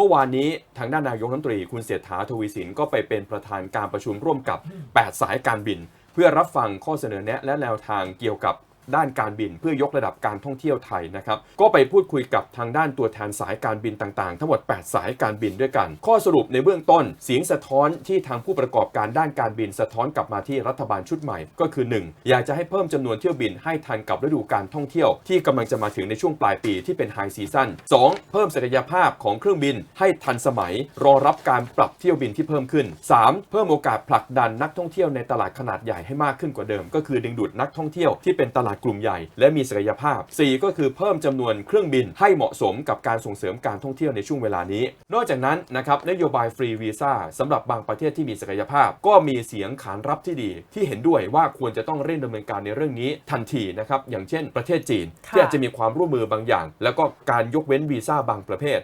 มื่อวานนี้ทางด้านนายกรัฐมนตรีคุณเศรษฐาทวีสินก็ไปเป็นประธานการประชุมร่วมกับ 8 สายการบิน เพื่อรับฟังข้อเสนอแนะและแนวทางเกี่ยวกับ ด้านการบิน เพื่อยกระดับการท่องเที่ยวไทยนะครับก็ไปพูดคุยกับทางด้านตัวแทนสายการบินต่างๆ ทั้งหมด 8 สายการบินด้วยกัน ข้อสรุปในเบื้องต้นเสียงสะท้อนที่ทางผู้ประกอบการด้านการบินสะท้อนกลับมาที่รัฐบาลชุดใหม่ ก็คือ 1. อยากจะให้เพิ่มจำนวนเที่ยวบินให้ทันกับฤดูการท่องเที่ยว ที่กำลังจะมาถึงในช่วงปลายปีที่เป็นไฮซีซั่น 2. เพิ่มศักยภาพของเครื่องบินให้ทันสมัย รอรับการปรับเที่ยวบินที่เพิ่มขึ้น 3. เพิ่มโอกาสผลักดันนักท่องเที่ยวในตลาดขนาดใหญ่ให้มากขึ้นกว่าเดิม ก็คือดึงดูดนักท่องเที่ยวที่เป็นตลาดกลุ่มใหญ่ และมีศักยภาพ 4. ก็คือเพิ่มจำนวนเครื่องบินให้เหมาะสมกับการส่งเสริมการท่องเที่ยวในช่วงเวลานี้ นอกจากนั้นนะครับนโยบายฟรีวีซ่าสำหรับบางประเทศที่มีศักยภาพ ก็มีเสียงขานรับที่ดี ที่เห็นด้วยว่าควรจะต้องเร่งดำเนินการในเรื่องนี้ทันทีนะครับอย่างเช่น ประเทศจีนที่อาจจะมีความร่วมมือบางอย่าง แล้วก็การยกเว้นวีซ่าบางประเภท